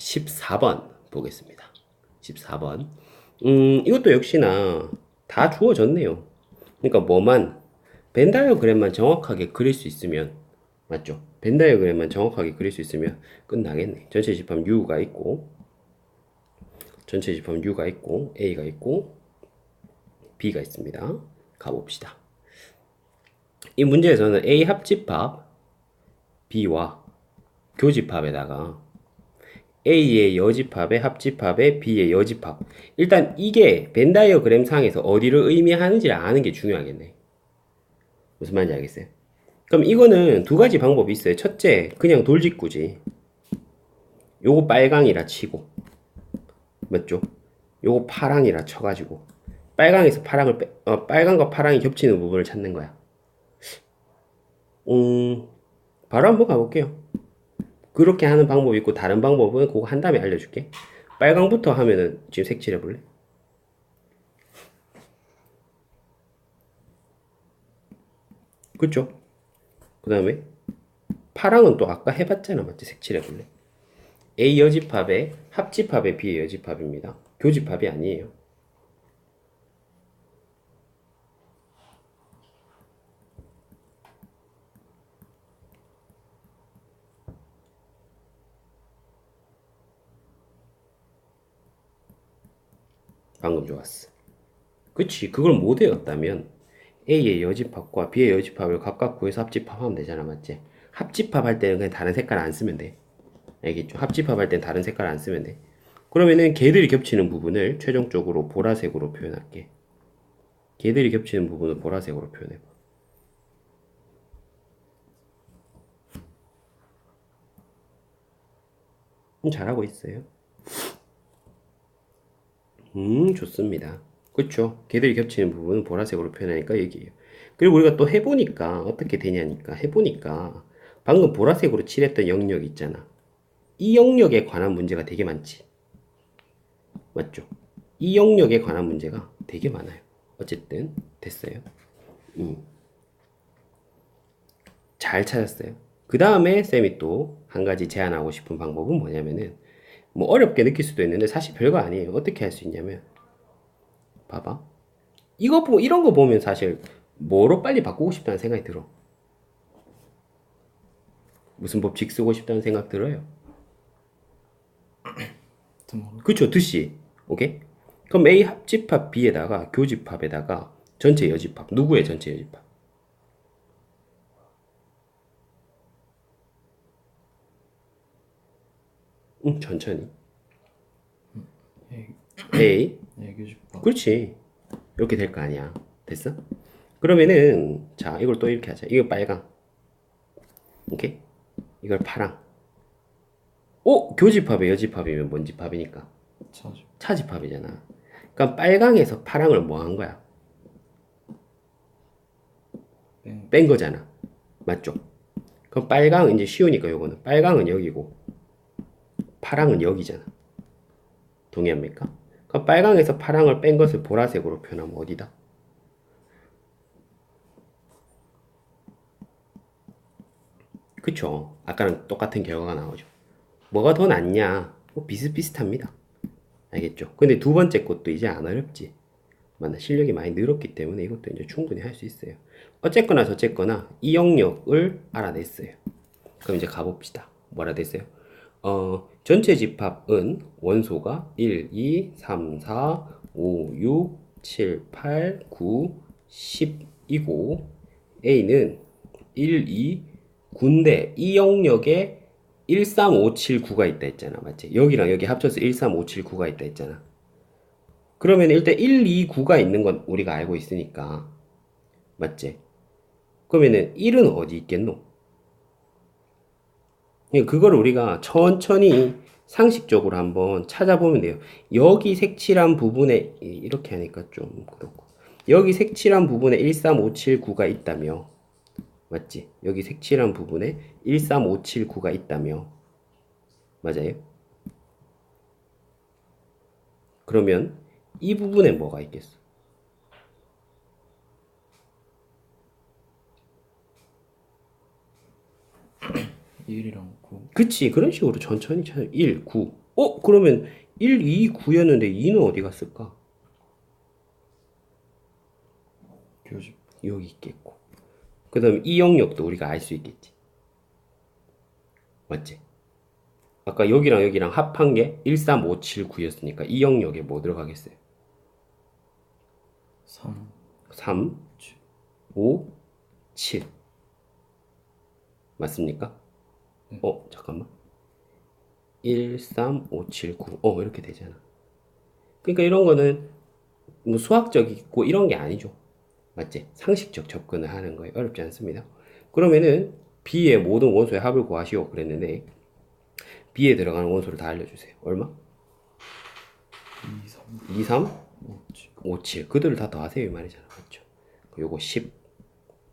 14번 보겠습니다. 14번. 음, 이것도 역시나 다 주어졌네요. 그러니까 뭐만 벤 다이어그램만 정확하게 그릴 수 있으면 맞죠? 벤 다이어그램만 정확하게 그릴 수 있으면 끝나겠네. 전체 집합 U가 있고 전체 집합 U가 있고 A가 있고 B가 있습니다. 가봅시다. 이 문제에서는 A 합집합 B와 교집합에다가 A의 여집합에 합집합에 B의 여집합. 일단 이게 벤 다이어그램 상에서 어디를 의미하는지를 아는 게 중요하겠네. 무슨 말인지 알겠어요? 그럼 이거는 두 가지 방법이 있어요. 첫째, 그냥 돌직구지. 요거 빨강이라 치고. 맞죠? 요거 파랑이라 쳐가지고. 빨강에서 파랑을 빼, 어, 빨강과 파랑이 겹치는 부분을 찾는 거야. 음, 바로 한번 가볼게요. 그렇게 하는 방법이 있고 다른 방법은 그거 한 다음에 알려줄게. 빨강부터 하면은 지금 색칠해 볼래? 그쵸? 그 다음에 파랑은 또 아까 해봤잖아 맞지? 색칠해 볼래? A 여집합에 합집합에 B 여집합입니다. 교집합이 아니에요. 방금 좋았어. 그치 그걸 못 외웠다면 A의 여집합과 B의 여집합을 각각 구해서 합집합하면 되잖아 맞지? 합집합할 때는 그냥 다른 색깔 안 쓰면 돼. 알겠죠? 합집합할 땐 다른 색깔 안 쓰면 돼. 그러면은 걔들이 겹치는 부분을 최종적으로 보라색으로 표현할게. 걔들이 겹치는 부분을 보라색으로 표현해봐. 음, 잘하고 있어요. 음, 좋습니다. 그쵸? 걔들이 겹치는 부분은 보라색으로 표현하니까 여기에요. 그리고 우리가 또 해보니까 어떻게 되냐니까 해보니까 방금 보라색으로 칠했던 영역 있잖아. 이 영역에 관한 문제가 되게 많지. 맞죠? 이 영역에 관한 문제가 되게 많아요. 어쨌든 됐어요. 음. 잘 찾았어요. 그 다음에 쌤이 또 한 가지 제안하고 싶은 방법은 뭐냐면은 뭐 어렵게 느낄 수도 있는데 사실 별거 아니에요. 어떻게 할 수 있냐면 봐봐. 이거 보 이런 거 보면 사실 뭐로 빨리 바꾸고 싶다는 생각이 들어. 무슨 법칙 쓰고 싶다는 생각 들어요. 그쵸, 드시. 오케이? 그럼 A 합집합 B에다가 교집합에다가 전체 여집합. 누구의 전체 여집합? 응, 천천히. A. 애교집합 그렇지. 이렇게 될 거 아니야. 됐어? 그러면은, 자, 이걸 또 이렇게 하자. 이거 빨강. 오케이? 이걸 파랑. 오! 교집합에 여집합이면 뭔 집합이니까? 차죠 차집합이잖아. 그러니까 빨강에서 파랑을 뭐 한 거야? 뺑. 뺀 거잖아. 맞죠? 그럼 빨강은 이제 쉬우니까 요거는. 빨강은 여기고, 파랑은 여기잖아. 동의합니까? 그럼 빨강에서 파랑을 뺀 것을 보라색으로 표현하면 어디다? 그쵸? 아까랑 똑같은 결과가 나오죠. 뭐가 더 낫냐? 뭐 비슷비슷합니다. 알겠죠? 근데 두 번째 것도 이제 안 어렵지. 맞나? 실력이 많이 늘었기 때문에 이것도 이제 충분히 할 수 있어요. 어쨌거나 저쨌거나 이 영역을 알아냈어요. 그럼 이제 가봅시다. 뭐라 됐어요? 어, 전체 집합은 원소가 1, 2, 3, 4, 5, 6, 7, 8, 9, 10이고 A는 1, 2, 9인데 이 영역에 1, 3, 5, 7, 9가 있다 했잖아. 맞지? 여기랑 여기 합쳐서 1, 3, 5, 7, 9가 있다 했잖아. 그러면 일단 1, 2, 9가 있는 건 우리가 알고 있으니까. 맞지? 그러면은 1은 어디 있겠노? 그러니까 그걸 우리가 천천히 상식적으로 한번 찾아보면 돼요. 여기 색칠한 부분에 이- 이렇게 하니까 좀 그렇고 여기 색칠한 부분에 1, 3, 5, 7, 9가 있다며 맞지? 여기 색칠한 부분에 1, 3, 5, 7, 9가 있다며 맞아요? 그러면 이 부분에 뭐가 있겠어? 1이랑 9 그치 그런 식으로 천천히 찾아 1, 9 어? 그러면 1, 2, 9였는데 2는 어디 갔을까? 교집. 여기 있겠고. 그 다음에 이 영역도 우리가 알 수 있겠지. 맞지? 아까 여기랑 여기랑 합한 게 1, 3, 5, 7, 9였으니까 이 영역에 뭐 들어가겠어요? 3. 3, 5, 7. 맞습니까? 어, 잠깐만. 1, 3, 5, 7, 9. 어, 이렇게 되잖아. 그러니까 이런 거는 뭐 수학적이고 이런 게 아니죠. 맞지? 상식적 접근을 하는 거예요. 어렵지 않습니다. 그러면은 B의 모든 원소의 합을 구하시오. 그랬는데 B에 들어가는 원소를 다 알려주세요. 얼마? 2, 3, 2, 3, 5, 7. 5, 7. 그들을 다 더하세요. 이 말이잖아. 맞죠? 그 요거 10,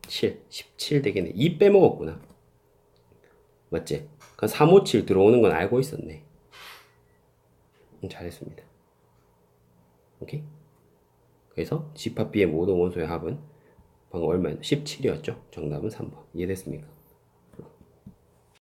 7, 17 되겠네. 2 빼먹었구나. 맞지? 그 3, 5, 7 들어오는 건 알고 있었네. 음, 잘했습니다. 오케이? 그래서 집합 B의 모든 원소의 합은 방금 얼마였나? 17이었죠? 정답은 3번. 이해됐습니까?